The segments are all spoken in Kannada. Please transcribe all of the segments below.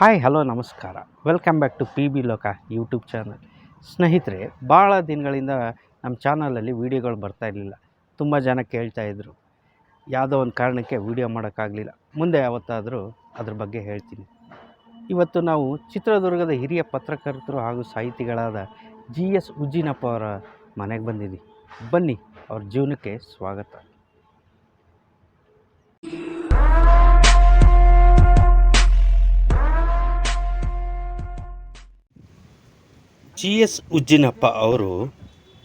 ಹಾಯ್, ಹಲೋ, ನಮಸ್ಕಾರ. Welcome back to P B Loka YouTube channel ಸ್ನೇಹಿತರೆ, ಭಾಳ ದಿನಗಳಿಂದ ನಮ್ಮ ಚಾನಲಲ್ಲಿ ವೀಡಿಯೋಗಳು ಬರ್ತಾ ಇರಲಿಲ್ಲ. ತುಂಬ ಜನ ಕೇಳ್ತಾ ಇದ್ದರು ಯಾವುದೋ ಒಂದು ಕಾರಣಕ್ಕೆ ವೀಡಿಯೋ ಮಾಡೋಕ್ಕಾಗಲಿಲ್ಲ. ಮುಂದೆ ಯಾವತ್ತಾದರೂ ಅದ್ರ ಬಗ್ಗೆ ಹೇಳ್ತೀನಿ. ಇವತ್ತು ನಾವು ಚಿತ್ರದುರ್ಗದ ಹಿರಿಯ ಪತ್ರಕರ್ತರು ಹಾಗೂ ಸಾಹಿತಿಗಳಾದ ಜಿ ಎಸ್ ಉಜ್ಜಿನಪ್ಪ ಅವರ ಮನೆಗೆ ಬಂದಿದ್ದೀವಿ. ಬನ್ನಿ, ಅವ್ರ ಜೀವನಕ್ಕೆ ಸ್ವಾಗತ. ಜಿ ಎಸ್ ಉಜ್ಜಿನಪ್ಪ ಅವರು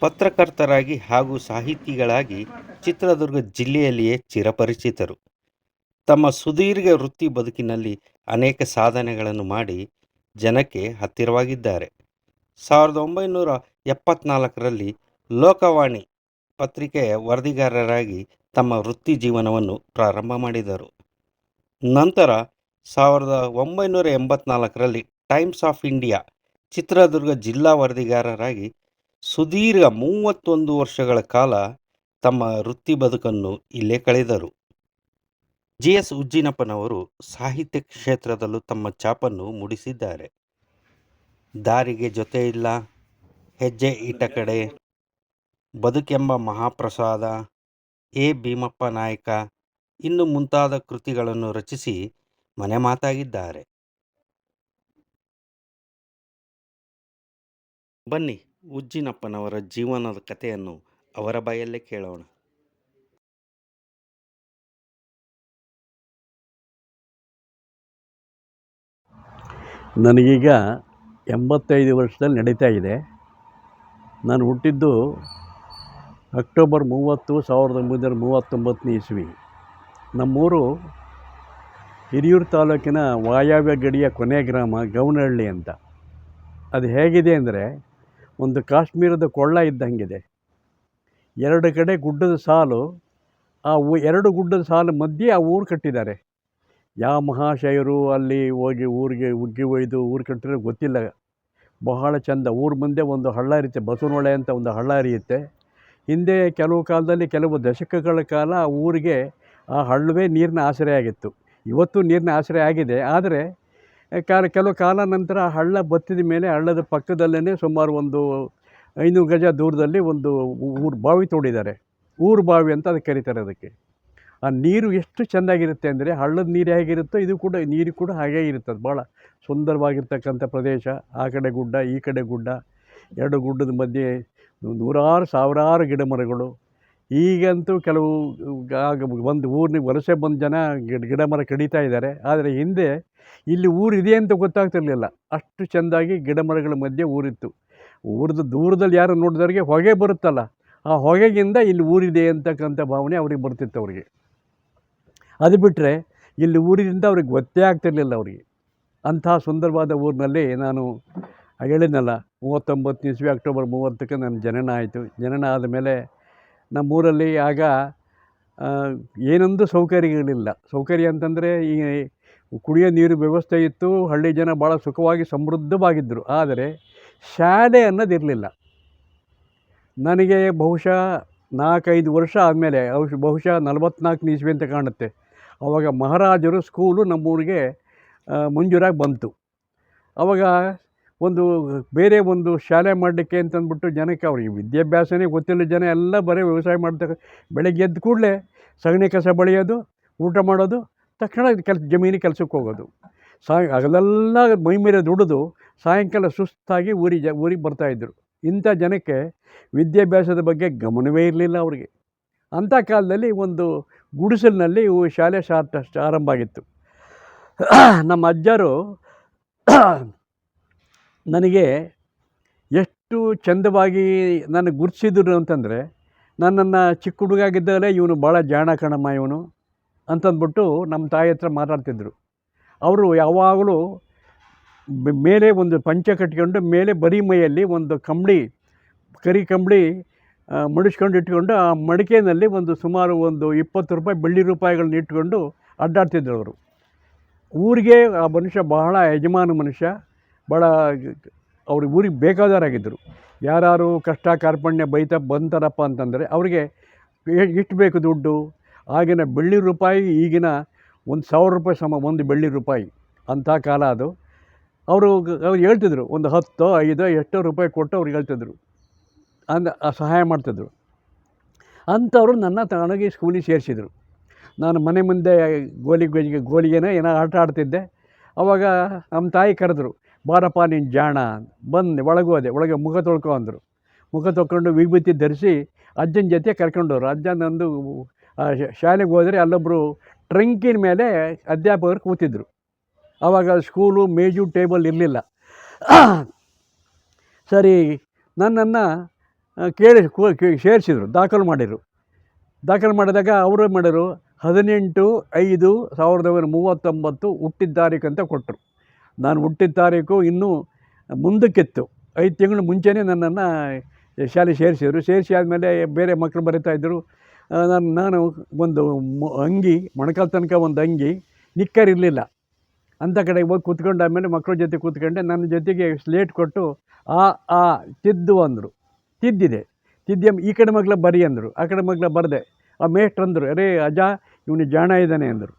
ಪತ್ರಕರ್ತರಾಗಿ ಹಾಗೂ ಸಾಹಿತಿಗಳಾಗಿ ಚಿತ್ರದುರ್ಗ ಜಿಲ್ಲೆಯಲ್ಲಿಯೇ ಚಿರಪರಿಚಿತರು. ತಮ್ಮ ಸುದೀರ್ಘ ವೃತ್ತಿ ಬದುಕಿನಲ್ಲಿ ಅನೇಕ ಸಾಧನೆಗಳನ್ನು ಮಾಡಿ ಜನಕ್ಕೆ ಹತ್ತಿರವಾಗಿದ್ದಾರೆ. ಸಾವಿರದ ಒಂಬೈನೂರ ಎಪ್ಪತ್ನಾಲ್ಕರಲ್ಲಿ ಲೋಕವಾಣಿ ಪತ್ರಿಕೆಯ ವರದಿಗಾರರಾಗಿ ತಮ್ಮ ವೃತ್ತಿ ಜೀವನವನ್ನು ಪ್ರಾರಂಭ ಮಾಡಿದರು. ನಂತರ ಸಾವಿರದ ಒಂಬೈನೂರ ಎಂಬತ್ನಾಲ್ಕರಲ್ಲಿ ಟೈಮ್ಸ್ ಆಫ್ ಇಂಡಿಯಾ ಚಿತ್ರದುರ್ಗ ಜಿಲ್ಲಾ ವರದಿಗಾರರಾಗಿ ಸುದೀರ್ಘ ಮೂವತ್ತೊಂದು ವರ್ಷಗಳ ಕಾಲ ತಮ್ಮ ವೃತ್ತಿ ಬದುಕನ್ನು ಇಲ್ಲೇ ಕಳೆದರು. ಜಿ ಎಸ್ ಉಜ್ಜಿನಪ್ಪನವರು ಸಾಹಿತ್ಯ ಕ್ಷೇತ್ರದಲ್ಲೂ ತಮ್ಮ ಛಾಪನ್ನು ಮೂಡಿಸಿದ್ದಾರೆ. ದಾರಿಗೆ ಜೊತೆ ಇಲ್ಲ, ಹೆಜ್ಜೆ ಇಟ್ಟ ಕಡೆ ಬದುಕೆಂಬ ಮಹಾಪ್ರಸಾದ, ಎ. ಭೀಮಪ್ಪ ನಾಯಕ ಇನ್ನು ಮುಂತಾದ ಕೃತಿಗಳನ್ನು ರಚಿಸಿ ಮನೆ ಮಾತಾಗಿದ್ದಾರೆ. ಬನ್ನಿ ಉಜ್ಜಿನಪ್ಪನವರ ಜೀವನದ ಕಥೆಯನ್ನು ಅವರ ಬಾಯಲ್ಲೇ ಕೇಳೋಣ. ನನಗೀಗ ಎಂಬತ್ತೈದು ವರ್ಷದಲ್ಲಿ ನಡೀತಾ ಇದೆ. ನಾನು ಹುಟ್ಟಿದ್ದು ಅಕ್ಟೋಬರ್ ಮೂವತ್ತು ಸಾವಿರದ ಒಂಬೈನೂರ ಮೂವತ್ತೊಂಬತ್ತನೇ ಇಸ್ವಿ. ನಮ್ಮೂರು ಹಿರಿಯೂರು ತಾಲೂಕಿನ ವಾಯವ್ಯ ಗಡಿಯ ಕೊನೆ ಗ್ರಾಮ ಗೌನಹಳ್ಳಿ ಅಂತ. ಅದು ಹೇಗಿದೆ ಅಂದರೆ ಒಂದು ಕಾಶ್ಮೀರದ ಕೊಳ್ಳ ಇದ್ದಂಗಿದೆ. ಎರಡು ಕಡೆ ಗುಡ್ಡದ ಸಾಲು, ಆ ಊ, ಎರಡು ಗುಡ್ಡದ ಸಾಲು ಮಧ್ಯೆ ಆ ಊರು ಕಟ್ಟಿದ್ದಾರೆ. ಯಾವ ಮಹಾಶಯರು ಅಲ್ಲಿ ಹೋಗಿ ಊರಿಗೆ ಉಗ್ಗಿ ಒಯ್ದು ಊರು ಕಟ್ಟಿರೋ ಗೊತ್ತಿಲ್ಲ. ಬಹಳ ಚಂದ ಊರ ಮುಂದೆ ಒಂದು ಹಳ್ಳ ಇರುತ್ತೆ ಬಸವನೊಳೆ ಅಂತ ಒಂದು ಹಳ್ಳ ಹರಿಯುತ್ತೆ. ಹಿಂದೆ ಕೆಲವು ಕಾಲದಲ್ಲಿ ಕೆಲವು ದಶಕಗಳ ಕಾಲ ಆ ಊರಿಗೆ ಆ ಹಳ್ಳವೇ ನೀರಿನ ಆಸರೆ ಆಗಿತ್ತು. ಇವತ್ತು ನೀರಿನ ಆಸರೆ ಆಗಿದೆ. ಆದರೆ ಕಾಲ ಕೆಲವು ಕಾಲ ನಂತರ ಹಳ್ಳ ಬತ್ತಿದ ಮೇಲೆ ಹಳ್ಳದ ಪಕ್ಕದಲ್ಲೇ ಸುಮಾರು ಒಂದು ಐನೂರು ಗಜ ದೂರದಲ್ಲಿ ಒಂದು ಊರು ಬಾವಿ ತೋಡಿದ್ದಾರೆ. ಊರು ಬಾವಿ ಅಂತ ಅದಕ್ಕೆ ಕರೀತಾರೆ ಅದಕ್ಕೆ. ಆ ನೀರು ಎಷ್ಟು ಚೆಂದಾಗಿರುತ್ತೆ ಅಂದರೆ ಹಳ್ಳದ ನೀರು ಹೇಗಿರುತ್ತೋ ಇದು ಕೂಡ ನೀರು ಕೂಡ ಹಾಗೇ ಇರುತ್ತದೆ. ಭಾಳ ಸುಂದರವಾಗಿರ್ತಕ್ಕಂಥ ಪ್ರದೇಶ. ಆ ಕಡೆ ಗುಡ್ಡ, ಈ ಕಡೆ ಗುಡ್ಡ, ಎರಡು ಗುಡ್ಡದ ಮಧ್ಯೆ ನೂರಾರು ಸಾವಿರಾರು ಗಿಡ ಮರಗಳು. ಈಗಂತೂ ಕೆಲವು ಆಗ ಒಂದು ಊರಿನ ವಲಸೆ ಬಂದ ಜನ ಗಿಡ ಗಿಡ ಮರ ಕಡಿತಾ ಇದ್ದಾರೆ. ಆದರೆ ಹಿಂದೆ ಇಲ್ಲಿ ಊರು ಇದೆ ಅಂತ ಗೊತ್ತಾಗ್ತಿರ್ಲಿಲ್ಲ. ಅಷ್ಟು ಚೆಂದಾಗಿ ಗಿಡ ಮರಗಳ ಮಧ್ಯೆ ಊರಿತ್ತು. ಊರದ್ದು ದೂರದಲ್ಲಿ ಯಾರು ನೋಡಿದವ್ರಿಗೆ ಹೊಗೆ ಬರುತ್ತಲ್ಲ, ಆ ಹೊಗೆಗಿಂದ ಇಲ್ಲಿ ಊರಿದೆ ಅಂತಕ್ಕಂಥ ಭಾವನೆ ಅವ್ರಿಗೆ ಬರ್ತಿತ್ತು ಅವರಿಗೆ. ಅದು ಬಿಟ್ಟರೆ ಇಲ್ಲಿ ಊರಿನಿಂದ ಅವ್ರಿಗೆ ಗೊತ್ತೇ ಆಗ್ತಿರ್ಲಿಲ್ಲ ಅವರಿಗೆ. ಅಂಥ ಸುಂದರವಾದ ಊರಿನಲ್ಲಿ ನಾನು ಹೇಳಿದ್ನಲ್ಲ ಮೂವತ್ತೊಂಬತ್ತು ಇಸ್ವಿ ಅಕ್ಟೋಬರ್ ಮೂವತ್ತಕ್ಕೆ ನನ್ನ ಜನನ ಆಯಿತು. ಜನನ ಆದಮೇಲೆ ನಮ್ಮೂರಲ್ಲಿ ಆಗ ಏನೊಂದು ಸೌಕರ್ಯಗಳಿಲ್ಲ. ಸೌಕರ್ಯ ಅಂತಂದರೆ ಈ ಕುಡಿಯೋ ನೀರು ವ್ಯವಸ್ಥೆ ಇತ್ತು, ಹಳ್ಳಿ ಜನ ಭಾಳ ಸುಖವಾಗಿ ಸಮೃದ್ಧವಾಗಿದ್ದರು ಆದರೆ ಶಾಲೆ ಅನ್ನೋದಿರಲಿಲ್ಲ ನನಗೆ ಬಹುಶಃ ನಾಲ್ಕೈದು ವರ್ಷ ಆದಮೇಲೆ ಔಷ ಬಹುಶಃ ನಲವತ್ನಾಲ್ಕು ಇಸ್ವಿ ಅಂತ ಕಾಣುತ್ತೆ. ಆವಾಗ ಮಹಾರಾಜರು ಸ್ಕೂಲು ನಮ್ಮೂರಿಗೆ ಮಂಜೂರಾಗಿ ಬಂತು. ಆವಾಗ ಒಂದು ಬೇರೆ ಒಂದು ಶಾಲೆ ಮಾಡಲಿಕ್ಕೆ ಅಂತಂದ್ಬಿಟ್ಟು ಜನಕ್ಕೆ ಅವ್ರಿಗೆ ವಿದ್ಯಾಭ್ಯಾಸನೇ ಗೊತ್ತಿಲ್ಲ. ಜನ ಎಲ್ಲ ಬರೀ ವ್ಯವಸಾಯ ಮಾಡ್ತಾರೆ ಬೆಳಗ್ಗೆ ಎದ್ದ ಕೂಡಲೇ ಸಗಣಿ ಕಸ ಬಳಿಯೋದು, ಊಟ ಮಾಡೋದು ತಕ್ಷಣ ಕೆಲಸ ಜಮೀನು ಕೆಲಸಕ್ಕೆ ಹೋಗೋದು. ಸಾಯ ಹಗಲೆಲ್ಲ ಮೈ ಮೇಲೆ ದುಡಿದು ಸಾಯಂಕಾಲ ಸುಸ್ತಾಗಿ ಊರಿಗೆ ಜ, ಊರಿಗೆ ಬರ್ತಾಯಿದ್ರು ಇಂಥ ಜನಕ್ಕೆ ವಿದ್ಯಾಭ್ಯಾಸದ ಬಗ್ಗೆ ಗಮನವೇ ಇರಲಿಲ್ಲ ಅವರಿಗೆ. ಅಂಥ ಕಾಲದಲ್ಲಿ ಒಂದು ಗುಡಿಸಲಿನಲ್ಲಿ ಇವು ಶಾಲೆ ಸ್ಟಾರ್ಟ್, ಆರಂಭ ಆಗಿತ್ತು. ನಮ್ಮ ಅಜ್ಜರು ನನಗೆ ಎಷ್ಟು ಚಂದವಾಗಿ ನನಗೆ ಗುರುತಿಸಿದ್ರು ಅಂತಂದರೆ ನನ್ನನ್ನು ಚಿಕ್ಕ ಹುಡುಗಾಗಿದ್ದಾಗಲೇ ಇವನು ಭಾಳ ಜಾಣ ಕಣಮ್ಮ ಇವನು. ಅಂತಂದ್ಬಿಟ್ಟು ನಮ್ಮ ತಾಯಿ ಹತ್ರ ಮಾತಾಡ್ತಿದ್ದರು ಅವರು ಯಾವಾಗಲೂ ಮೇಲೆ ಒಂದು ಪಂಚ ಕಟ್ಕೊಂಡು ಮೇಲೆ ಬರೀ ಮೈಯಲ್ಲಿ ಒಂದು ಕಂಬಳಿ, ಕರಿ ಕಂಬಳಿ ಮಡಿಸ್ಕೊಂಡು ಇಟ್ಕೊಂಡು ಆ ಮಡಿಕೆಯಲ್ಲಿ ಒಂದು ಸುಮಾರು ಒಂದು ಇಪ್ಪತ್ತು ರೂಪಾಯಿ, ಬೆಳ್ಳಿ ರೂಪಾಯಿಗಳನ್ನ ಇಟ್ಕೊಂಡು ಅಡ್ಡಾಡ್ತಿದ್ರು ಅವರು. ಊರಿಗೆ ಆ ಮನುಷ್ಯ ಬಹಳ ಯಜಮಾನ ಮನುಷ್ಯ ಭಾಳ ಅವ್ರಿಗೆ ಊರಿಗೆ ಬೇಕಾದವರಾಗಿದ್ದರು. ಯಾರು ಕಷ್ಟ, ಕಾರ್ಪಣ್ಯ ಬೈತಾ ಬಂತಾರಪ್ಪ ಅಂತಂದರೆ, ಅವರಿಗೆ ಎಷ್ಟು ಬೇಕು ದುಡ್ಡು ಆಗಿನ ಬೆಳ್ಳಿ ರೂಪಾಯಿ, ಈಗಿನ ಒಂದು ಸಾವಿರ ರೂಪಾಯಿ ಸಮ ಒಂದು ಬೆಳ್ಳಿ ರೂಪಾಯಿ ಅಂಥ ಕಾಲ ಅದು. ಅವರು ಅವ್ರು ಹೇಳ್ತಿದ್ರು, ಒಂದು ಹತ್ತೋ, ಐದೋ, ಎಷ್ಟೋ ರೂಪಾಯಿ ಕೊಟ್ಟು ಅವ್ರಿಗೆ ಹೇಳ್ತಿದ್ರು. ಅಂದ ಸಹಾಯ ಮಾಡ್ತಿದ್ರು. ಅಂಥವ್ರು ನನ್ನ ತಗೊಂಡೋಗಿ ಸ್ಕೂಲಿಗೆ ಸೇರಿಸಿದರು. ನಾನು ಮನೆ ಮುಂದೆ ಗೋಲಿ ಗೋಲಿಗೆ ಗೋಲಿಗೆನ ಏನೋ ಆಟ ಆಡ್ತಿದ್ದೆ. ಅವಾಗ ನಮ್ಮ ತಾಯಿ ಕರೆದ್ರು, ಬಾರಪ್ಪ, ನೀನು ಜಾಣ, ಬಂದು, ಒಳಗೋದೆ, ಒಳಗೆ ಮುಖ ತೊಳ್ಕೊ ಅಂದರು. ಮುಖ ತೊಳ್ಕೊಂಡು, ವಿಭೂತಿ ಧರಿಸಿ ಅಜ್ಜನ ಜೊತೆ ಕರ್ಕೊಂಡವ್ರು ಅಜ್ಜ ನಂದು ಶಾಲೆಗೆ ಹೋದರೆ ಅಲ್ಲೊಬ್ಬರು ಟ್ರಂಕಿನ ಮೇಲೆ ಅಧ್ಯಾಪಕರು ಕೂತಿದ್ದರು ಆವಾಗ ಸ್ಕೂಲು ಮೇಜು ಟೇಬಲ್ ಇರಲಿಲ್ಲ. ಸರಿ, ನನ್ನನ್ನು ಕೇಳಿ ಸೇರಿಸಿದರು, ದಾಖಲು ಮಾಡಿದರು. ದಾಖಲು ಮಾಡಿದಾಗ ಅವರು ಮಾಡಿದ್ರು? ಹದಿನೆಂಟು, ಐದು, ಸಾವಿರದ ಒಂಬೈನೂರ ಮೂವತ್ತೊಂಬತ್ತು ಹುಟ್ಟಿದ ತಾರೀಕು ಅಂತ ಕೊಟ್ಟರು. ನಾನು ಹುಟ್ಟಿದ ತಾರೀಕು ಇನ್ನೂ ಮುಂದಕ್ಕಿತ್ತು. ಐದು ತಿಂಗಳು ಮುಂಚೆನೇ ನನ್ನನ್ನು ಶಾಲೆ ಸೇರಿಸಿದರು. ಸೇರಿಸಿ ಆದಮೇಲೆ ಬೇರೆ ಮಕ್ಕಳು ಬರೀತಾಯಿದ್ರು ನಾನು ನಾನು ಒಂದು ಅಂಗಿ, ಮೊಣಕಾಲು ತನಕ ಒಂದು ಅಂಗಿ ನಿಕ್ಕರ್ ಇರಲಿಲ್ಲ ಅಂಥ ಕಡೆಗೆ ಹೋಗಿ ಕೂತ್ಕೊಂಡು ಆಮೇಲೆ ಮಕ್ಕಳ ಜೊತೆ ಕೂತ್ಕೊಂಡೆ, ನನ್ನ ಜೊತೆಗೆ ಸ್ಲೇಟ್ ಕೊಟ್ಟು ಆ ಆ ತಿದ್ದು ಅಂದರು. ತಿದ್ದಿದೆ. ತಿದ್ದಿ ಈ ಕಡೆ ಮಗ್ಲ ಬರಿ ಅಂದರು, ಆ ಕಡೆ ಮಗ್ಲ ಬರದೆ. ಆ ಮೇಷ್ಟ್ರು ಅಂದರು, ಅರೇ ಅಜ ಇವನು ಜಾಣ ಇದ್ದಾನೆ ಅಂದರು.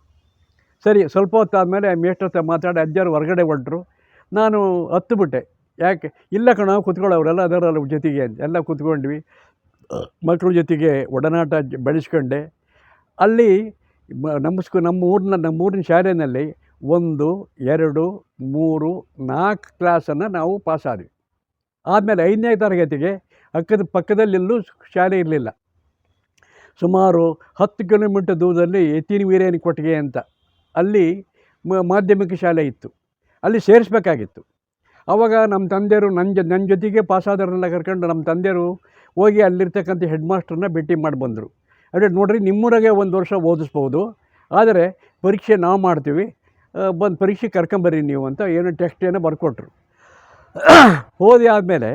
ಸರಿ, ಸ್ವಲ್ಪ ಹೊತ್ತು ಆದಮೇಲೆ ಮೇಷ್ಟ್ರ ಹತ್ರ ಮಾತಾಡಿ, ಅಜ್ಜರು ಹೊರಗಡೆ ಹೊರಟರು ನಾನು ಹತ್ತು ಬಿಟ್ಟೆ ಯಾಕೆ? ಇಲ್ಲ ಕಣ ಕೂತ್ಕೊಳ್ಳೋ ಅವರೆಲ್ಲ ಅದರಲ್ಲ ಜೊತೆಗೆ, ಎಲ್ಲ ಕೂತ್ಕೊಂಡ್ವಿ. ಮಕ್ಕಳ ಜೊತೆಗೆ ಒಡನಾಟ ಬೆಳೆಸ್ಕೊಂಡೆ. ಅಲ್ಲಿ ನಮ್ಮ ಸ್ಕೂ, ನಮ್ಮ ಊರಿನ ನಮ್ಮ ಊರಿನ ಶಾಲೆಯಲ್ಲಿ ಒಂದು, ಎರಡು, ಮೂರು, ನಾಲ್ಕು ಕ್ಲಾಸನ್ನು ನಾವು ಪಾಸಾದ್ವಿ ಆದಮೇಲೆ ಐದನೇ ತರಗತಿಗೆ ಅಕ್ಕದ ಪಕ್ಕದಲ್ಲೆಲ್ಲೂ ಶಾಲೆ ಇರಲಿಲ್ಲ. ಸುಮಾರು ಹತ್ತು ಕಿಲೋಮೀಟರ್ ದೂರದಲ್ಲಿ ಎತ್ತಿನ ವೀರೇನ ಕೊಟ್ಟಿಗೆ ಅಂತ. ಅಲ್ಲಿ ಮಾಧ್ಯಮಿಕ ಶಾಲೆ ಇತ್ತು. ಅಲ್ಲಿ ಸೇರಿಸ್ಬೇಕಾಗಿತ್ತು. ಆವಾಗ ನಮ್ಮ ತಂದೆಯರು ನನ್ನ ಜೊ, ನನ್ನ ಜೊತೆಗೆ ಪಾಸಾದವ್ರನ್ನೆಲ್ಲ ಕರ್ಕೊಂಡು ನಮ್ಮ ತಂದೆಯವರು ಹೋಗಿ ಅಲ್ಲಿರ್ತಕ್ಕಂಥ ಹೆಡ್ ಮಾಸ್ಟ್ರನ್ನ ಭೇಟಿ ಮಾಡಿ ಬಂದರು. ಅದೇ ನೋಡಿರಿ ನಿಮ್ಮೂರಾಗೆ ಒಂದು ವರ್ಷ ಓದಿಸ್ಬೋದು. ಆದರೆ ಪರೀಕ್ಷೆ ನಾವು ಮಾಡ್ತೀವಿ. ಬಂದು ಪರೀಕ್ಷೆ ಕರ್ಕೊಂಬರ್ರಿ ನೀವು ಅಂತ ಏನು ಟೆಕ್ಸ್ಟ್ ಏನೋ ಬರ್ಕೊಟ್ರು. ಓದಿ ಆದಮೇಲೆ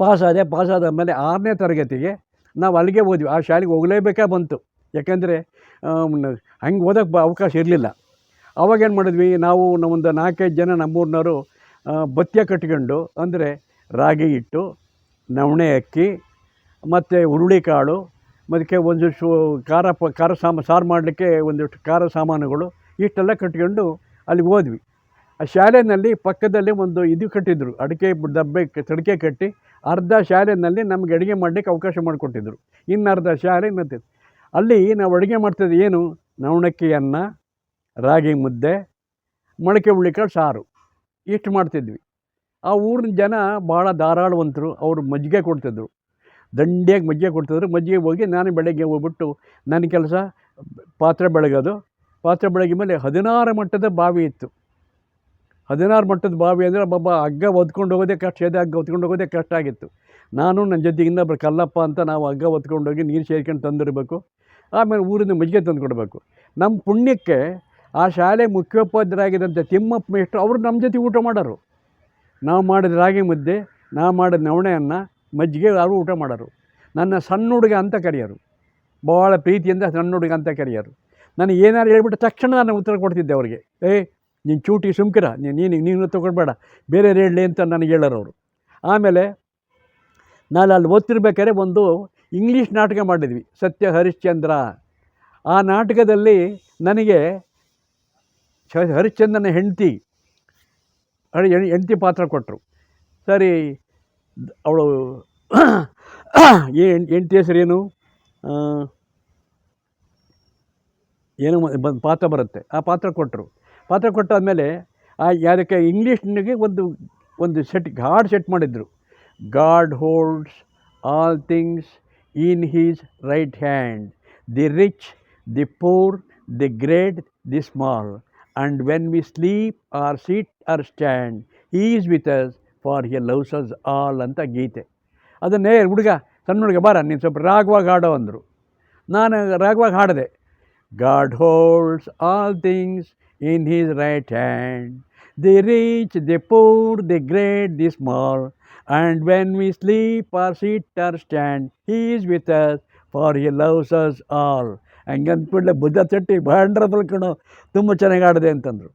ಪಾಸಾದೆ ಪಾಸಾದಾದಮೇಲೆ ಆರನೇ ತರಗತಿಗೆ ನಾವು ಅಲ್ಲಿಗೆ ಹೋದ್ವಿ. ಆ ಶಾಲೆಗೆ ಹೋಗಲೇಬೇಕಾ ಬಂತು. ಯಾಕೆಂದರೆ ಹಂಗೆ ಓದೋಕ್ಕೆ ಅವಕಾಶ ಇರಲಿಲ್ಲ. ಅವಾಗೇನು ಮಾಡಿದ್ವಿ, ನಾವು ಒಂದು ನಾಲ್ಕೈದು ಜನ ನಮ್ಮೂರಿನವರು ಬತ್ತಿಯ ಕಟ್ಕೊಂಡು, ಅಂದರೆ ರಾಗಿ ಹಿಟ್ಟು ನವಣೆ ಅಕ್ಕಿ, ಮತ್ತು ಹುರುಳಿಕಾಳು ಅದಕ್ಕೆ ಒಂದಿಷ್ಟು ಖಾರ ಪ, ಖಾರ ಸಾಮ, ಸಾರು ಮಾಡಲಿಕ್ಕೆ ಒಂದಿಷ್ಟು ಖಾರ ಸಾಮಾನುಗಳು, ಇಷ್ಟೆಲ್ಲ ಕಟ್ಕೊಂಡು ಅಲ್ಲಿ ಹೋದ್ವಿ. ಆ ಶಾಲೆಯಲ್ಲಿ ಪಕ್ಕದಲ್ಲಿ ಒಂದು ಇದು ಕಟ್ಟಿದ್ರು, ಅಡಿಕೆ ದಬ್ಬೆ ತಡಿಕೆ ಕಟ್ಟಿ, ಅರ್ಧ ಶಾಲೆಯಲ್ಲಿ ನಮಗೆ ಅಡುಗೆ ಮಾಡಲಿಕ್ಕೆ ಅವಕಾಶ ಮಾಡಿಕೊಟ್ಟಿದ್ರು. ಇನ್ನು ಅರ್ಧ ಶಾಲೆ ಮತ್ತೆ ಅಲ್ಲಿ ನಾವು ಅಡುಗೆ ಮಾಡ್ತಿದ್ದೆ ಏನು? ನವಣಕ್ಕಿ ಅನ್ನ, ರಾಗಿ ಮುದ್ದೆ, ಮೊಳಕೆ ಹುಳ್ಳಿಕಾಳು ಸಾರು. ಇಷ್ಟು ಮಾಡ್ತಿದ್ವಿ. ಆ ಊರಿನ ಜನ ಭಾಳ ಧಾರಾಳವಂತರು, ಅವರು ಮಜ್ಜಿಗೆ ಕೊಡ್ತಿದ್ರು. ದಂಡಿಯಾಗಿ ಮಜ್ಜಿಗೆ ಕೊಡ್ತಿದ್ರು. ಮಜ್ಜಿಗೆ ಹೋಗಿ ನಾನು ಬೆಳಗ್ಗೆ ಹೋಗ್ಬಿಟ್ಟು ನನ್ನ ಕೆಲಸ, ಪಾತ್ರೆ ಬೆಳಗೋದು. ಪಾತ್ರೆ ಬೆಳಗಿದ ಮೇಲೆ ಹದಿನಾರು ಮಟ್ಟದ ಬಾವಿ ಇತ್ತು. ಹದಿನಾರು ಮಟ್ಟದ ಬಾವಿ ಅಂದರೆ ಒಬ್ಬ ಹಗ್ಗ ಒದ್ಕೊಂಡು ಹೋಗೋದೇ ಕಷ್ಟ, ಎದೆ ಹಗ್ಗ ಹೊತ್ಕೊಂಡು ಹೋಗೋದೇ ಕಷ್ಟ ಆಗಿತ್ತು. ನಾನು ನನ್ನ ಜೊತೆಗೆ ಇನ್ನೊಬ್ರು ಕಲ್ಲಪ್ಪ ಅಂತ ನಾವು ಹಗ್ಗ ಹೊತ್ಕೊಂಡು ಹೋಗಿ ನೀರು ಸೇರ್ಕೊಂಡು ತಂದಿರಬೇಕು. ಆಮೇಲೆ ಊರಿಂದ ಮಜ್ಜಿಗೆ ತಂದು ಕೊಡಬೇಕು. ನಮ್ಮ ಪುಣ್ಯಕ್ಕೆ ಆ ಶಾಲೆ ಮುಖ್ಯೋಪಾಧ್ಯಾಯರಾಗಿದ್ದಂಥ ತಿಮ್ಮಪ್ಪ ಮೇಷ್ಟ್ರು, ಅವರು ನಮ್ಮ ಜೊತೆ ಊಟ ಮಾಡೋರು. ನಾವು ಮಾಡಿದ ರಾಗಿ ಮುದ್ದೆ, ನಾವು ಮಾಡಿದ ನವಣೆ ಅನ್ನ ಮಜ್ಜಿಗೆ ಯಾರು ಊಟ ಮಾಡೋರು. ನನ್ನ ಸಣ್ಣ ಹುಡುಗ ಅಂತ ಕರೆಯೋರು. ಭಾಳ ಪ್ರೀತಿಯಿಂದ ಸಣ್ಣ ಹುಡುಗ ಅಂತ ಕರೆಯೋರು. ನನಗೆ ಏನಾರು ಹೇಳ್ಬಿಟ್ಟು ತಕ್ಷಣ ನಾನು ಉತ್ತರ ಕೊಡ್ತಿದ್ದೆ ಅವರಿಗೆ. ಏ, ನೀನು ಚೂಟಿ ಸುಮ್ಕಿರ. ನೀನು ನೀನು ನೀನು ತೊಗೊಳ್ಬೇಡ. ಬೇರೆ ಹೇಳಲಿ ಅಂತ ನನಗೆ ಹೇಳೋರು ಅವರು. ಆಮೇಲೆ ನಾನು ಅಲ್ಲಿ ಓದ್ತಿರ್ಬೇಕಾದ್ರೆ ಒಂದು ಇಂಗ್ಲೀಷ್ ನಾಟಕ ಮಾಡಿದ್ವಿ, ಸತ್ಯ ಹರಿಶ್ಚಂದ್ರ. ಆ ನಾಟಕದಲ್ಲಿ ನನಗೆ ಹರಿಶ್ಚಂದ್ರನ ಹೆಂಡತಿ ಹೆಂಡತಿ ಪಾತ್ರ ಕೊಟ್ಟರು ಸರಿ, ಅವಳು ಏನು ಹೆಂಡತಿ ಹೆಸರೇನು ಏನು? ಏನೋ ಬಂದು ಪಾತ್ರ ಬರುತ್ತೆ. ಆ ಪಾತ್ರ ಕೊಟ್ಟರು ಪಾತ್ರ ಕೊಟ್ಟಾದಮೇಲೆ ಆ ಅದಕ್ಕೆ ಇಂಗ್ಲೀಷ್ನಿಗೆ ಒಂದು ಒಂದು ಸೆಟ್ ಗಾಡ್ ಸೆಟ್ ಮಾಡಿದ್ರು. God holds all things in his right hand the rich the poor the great the small and when we sleep or sit or stand he is with us for he loves us all ಅಂತ ಗೀತೆ. ಅದನ್ನೇ ಹುಡುಗ ಸಣ್ಣ ಹುಡುಗ ಬಾರ, ನೀನು ಸ್ವಲ್ಪ ರಾಗವಾಗಿ ಹಾಡೋ ಅಂದರು. ನಾನು ರಾಗವಾಗಿ ಹಾಡಿದೆ God holds all things in his right hand the rich the poor the great the small and when we sleep or sit or stand he is with us for he loves us all ಹಂಗೆ ಅಂದ್ಬಿಡ್ಲೆ ಬುದ್ಧ ತಟ್ಟಿ ಭಾಂಡ್ರ ಬಲ್ಕಣೋ ತುಂಬ ಚೆನ್ನಾಗಿ ಆಡಿದೆ ಅಂತಂದರು.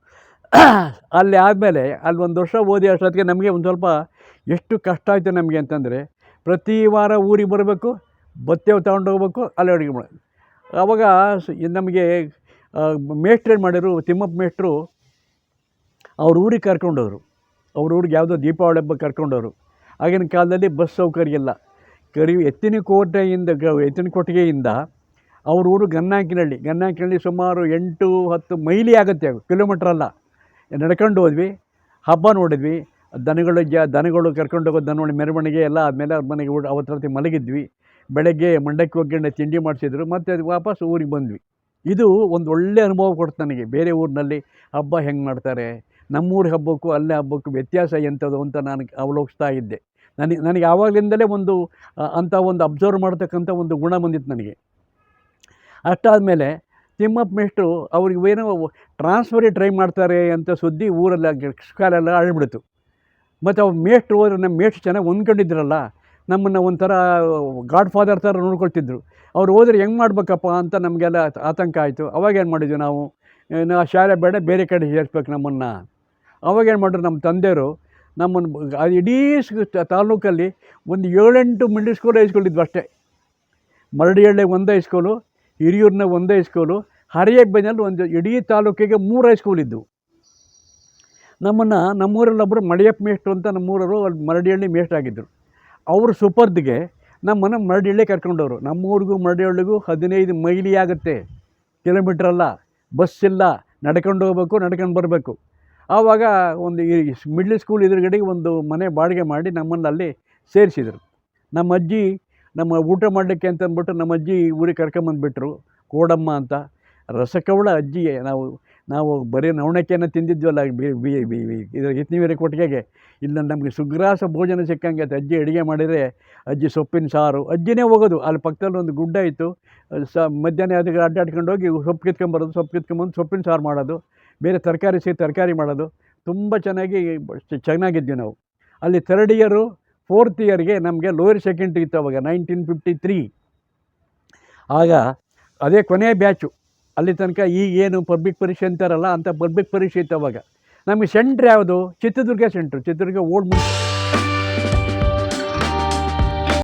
ಅಲ್ಲಿ ಆದಮೇಲೆ, ಅಲ್ಲಿ ಒಂದು ವರ್ಷ ಓದಿ ಅಷ್ಟೊತ್ತಿಗೆ ನಮಗೆ ಒಂದು ಸ್ವಲ್ಪ ಎಷ್ಟು ಕಷ್ಟ ಆಯಿತು ನಮಗೆ ಅಂತಂದರೆ, ಪ್ರತಿ ವಾರ ಊರಿಗೆ ಬರಬೇಕು ಬತ್ತೆ ತಗೊಂಡು ಹೋಗ್ಬೇಕು, ಅಲ್ಲಿ ಅಡುಗೆ ಮಾಡಿ. ಆವಾಗ ನಮಗೆ ಮೇಷ್ಟ್ರು ಏನು ಮಾಡಿದ್ರು, ತಿಮ್ಮಪ್ಪ ಮೇಷ್ಟ್ರು, ಅವ್ರ ಊರಿಗೆ ಕರ್ಕೊಂಡವರು ಅವ್ರ ಊರಿಗೆ ಯಾವುದೋ ದೀಪಾವಳಿ ಹಬ್ಬ ಕರ್ಕೊಂಡವರು ಆಗಿನ ಕಾಲದಲ್ಲಿ ಬಸ್ ಸೌಕರ್ಯ ಇಲ್ಲ ಕರಿ, ಎತ್ತಿನ ಕೋಟೆಯಿಂದ ಎತ್ತಿನ ಕೊಟ್ಟಿಗೆಯಿಂದ ಅವ್ರ ಊರು ಗನ್ನಾಕಿನಳ್ಳಿ ಗನ್ನಾಕಿನಳ್ಳಿ ಸುಮಾರು ಎಂಟು, ಹತ್ತು ಮೈಲಿ ಆಗುತ್ತೆ, ಕಿಲೋಮೀಟ್ರ್ ಅಲ್ಲ. ನಡ್ಕೊಂಡು ಹೋದ್ವಿ. ಹಬ್ಬ ನೋಡಿದ್ವಿ. ದನಗಳು ಜ, ದನಗಳು ಕರ್ಕೊಂಡು ಹೋಗೋ ದನಗಳ ಮೆರವಣಿಗೆ ಎಲ್ಲ ಆದಮೇಲೆ ಅವ್ರ ಮನೆಗೆ ಅವತ್ತು ಮಲಗಿದ್ವಿ. ಬೆಳಗ್ಗೆ ಮಂಡಕ್ಕಿ ಒಗ್ಗರಣೆ ತಿಂಡಿ ಮಾಡಿಸಿದ್ರು. ಮತ್ತು ಅದು ವಾಪಸ್ ಊರಿಗೆ ಬಂದ್ವಿ. ಇದು ಒಂದು ಒಳ್ಳೆ ಅನುಭವ ಕೊಡ್ತು ನನಗೆ. ಬೇರೆ ಊರಿನಲ್ಲಿ ಹಬ್ಬ ಹೆಂಗೆ ಮಾಡ್ತಾರೆ? ನಮ್ಮೂರು ಹಬ್ಬಕ್ಕೂ ಅಲ್ಲೇ ಹಬ್ಬಕ್ಕೂ ವ್ಯತ್ಯಾಸ ಎಂಥದ್ದು ಅಂತ ನಾನು ಅವಲೋಕಿಸ್ತಾ ಇದ್ದೆ. ನನಗೆ ನನಗೆ ಆವಾಗಲಿಂದಲೇ ಒಂದು ಅಂಥ ಒಂದು ಅಬ್ಸರ್ವ್ ಮಾಡ್ತಕ್ಕಂಥ ಒಂದು ಗುಣ ಬಂದಿತ್ತು ನನಗೆ. ಅಷ್ಟಾದಮೇಲೆ ತಿಮ್ಮಪ್ಪ ಮೇಷ್ಟ್ರು ಅವ್ರಿಗೆ ಏನೋ ಟ್ರಾನ್ಸ್ಫರಿ ಟ್ರೈ ಮಾಡ್ತಾರೆ ಅಂತ ಸುದ್ದಿ ಊರಲ್ಲಿ ಕಾಲೆಲ್ಲ ಅಳ್ಬಿಡ್ತು. ಮತ್ತು ಅವ್ರು ಮೇಷ್ಟ್ರು ಹೋದ್ರೆ ನಮ್ಮ ಮೇಷ್ಟ್ರು ಚೆನ್ನಾಗಿ ಹೊಂದ್ಕೊಂಡಿದ್ರಲ್ಲ, ನಮ್ಮನ್ನು ಒಂಥರ ಗಾಡ್ ಫಾದರ್ ಥರ ನೋಡ್ಕೊಳ್ತಿದ್ರು. ಅವ್ರು ಹೋದ್ರೆ ಹೆಂಗೆ ಮಾಡ್ಬೇಕಪ್ಪ ಅಂತ ನಮಗೆಲ್ಲ ಆತಂಕ ಆಯಿತು. ಅವಾಗ ಏನು ಮಾಡಿದ್ವಿ ನಾವು ಆ ಶಾಲೆ ಬೇಡ, ಬೇರೆ ಕಡೆ ಸೇರಿಸ್ಬೇಕು ನಮ್ಮನ್ನು. ಅವಾಗ ಏನು ಮಾಡಿದ್ರು ನಮ್ಮ ತಂದೆಯವರು ನಮ್ಮನ್ನು ಅದು ಇಡೀ ತಾಲೂಕಲ್ಲಿ ಒಂದು ಏಳೆಂಟು ಮಿಡ್ಲ್ ಸ್ಕೂಲ್ ಹೈಸ್ಕೂಲ್ ಇದ್ವು ಅಷ್ಟೇ. ಮರಡಿಹಳ್ಳಿ ಒಂದು ಹೈಸ್ಕೂಲು ಹಿರಿಯೂರಿನ ಒಂದು ಹೈಸ್ಕೂಲು ಹರಿಯಬ್ಬನಲ್ಲಿ ಒಂದು ಇಡೀ ತಾಲೂಕಿಗೆ ಮೂರು ಹೈಸ್ಕೂಲ್ ಇದ್ದವು ನಮ್ಮನ್ನು ನಮ್ಮೂರಲ್ಲೊಬ್ಬರು ಮಡಿಯಪ್ಪ ಮೇಷ್ಟ್ರು ಅಂತ ನಮ್ಮೂರವರು ಅಲ್ಲಿ ಮರಡಿಹಳ್ಳಿ ಮೇಷ್ಟ್ರು ಆಗಿದ್ದರು ಅವ್ರ ಸುಪರ್ದಿಗೆ ನಮ್ಮನ್ನು ಮರಡಿಹಳ್ಳಿ ಕರ್ಕೊಂಡವರು ನಮ್ಮೂರಿಗೂ ಮರಡಿಹಳ್ಳಿಗೂ ಹದಿನೈದು ಮೈಲಿ ಆಗುತ್ತೆ. ಕಿಲೋಮೀಟ್ರ್ ಅಲ್ಲ ಬಸ್ ಇಲ್ಲ, ನಡ್ಕೊಂಡು ಹೋಗ್ಬೇಕು, ನಡ್ಕೊಂಡು ಬರಬೇಕು. ಆವಾಗ ಒಂದು ಈ ಮಿಡ್ಲ್ ಸ್ಕೂಲ್ ಎದುರುಗಡೆಗೆ ಒಂದು ಮನೆ ಬಾಡಿಗೆ ಮಾಡಿ ನಮ್ಮನ್ನು ಅಲ್ಲಿ ಸೇರಿಸಿದರು. ನಮ್ಮ ಅಜ್ಜಿ ನಮ್ಮ ಊಟ ಮಾಡಲಿಕ್ಕೆ ಅಂತ ಅಂದ್ಬಿಟ್ಟು ನಮ್ಮ ಅಜ್ಜಿ ಊರಿಗೆ ಕರ್ಕೊಂಬಂದುಬಿಟ್ರು ಕೋಡಮ್ಮ ಅಂತ. ರಸಕವಳ ಅಜ್ಜಿಗೆ ನಾವು ನಾವು ಬರೀ ನವಣಕ್ಕಿಯನ್ನು ತಿಂದಿದ್ವಲ್ಲ ಇದರ ಇತ್ನಿವೀರ ಕೊಟ್ಟಿಗೆಗೆ ಇಲ್ಲ ನಮಗೆ ಸುಗ್ರಾಸ ಭೋಜನ ಸಿಕ್ಕಂಗೆ ಅದು ಅಜ್ಜಿ ಅಡುಗೆ ಮಾಡಿದರೆ ಅಜ್ಜಿ ಸೊಪ್ಪಿನ ಸಾರು. ಅಜ್ಜಿನೇ ಹೋಗೋದು. ಅಲ್ಲಿ ಪಕ್ಕದಲ್ಲಿ ಒಂದು ಗುಡ್ಡ ಇತ್ತು. ಸ, ಮಧ್ಯಾಹ್ನ ಅದಕ್ಕೆ ಅಡ್ಡಾಡ್ಕೊಂಡು ಹೋಗಿ ಸೊಪ್ಪು ಕಿತ್ಕೊಂಬರೋದು ಸೊಪ್ಪು ಕಿತ್ಕೊಂಬಂದು ಸೊಪ್ಪಿನ ಸಾರು ಮಾಡೋದು. ಬೇರೆ ತರಕಾರಿ ಸಿಹಿ ತರಕಾರಿ ಮಾಡೋದು. ತುಂಬ ಚೆನ್ನಾಗಿ ಚೆನ್ನಾಗಿದ್ವಿ ನಾವು. ಅಲ್ಲಿ ಥರ್ಡ್ ಇಯರು ಫೋರ್ತ್ ಇಯರ್ಗೆ ನಮಗೆ ಲೋಯರ್ ಸೆಕೆಂಡ್ರಿ ಇತ್ತು ಅವಾಗ, ನೈನ್ಟೀನ್ ಫಿಫ್ಟಿ ತ್ರೀ. ಆಗ ಅದೇ ಕೊನೆಯ ಬ್ಯಾಚು, ಅಲ್ಲಿ ತನಕ ಈಗೇನು ಪಬ್ಲಿಕ್ ಪರೀಕ್ಷೆ ಅಂತಾರಲ್ಲ ಅಂಥ ಪಬ್ಲಿಕ್ ಪರೀಕ್ಷೆ ಇತ್ತು ಅವಾಗ. ನಮಗೆ ಸೆಂಟ್ರ್ ಯಾವುದು? Chitradurga centre, Chitradurga old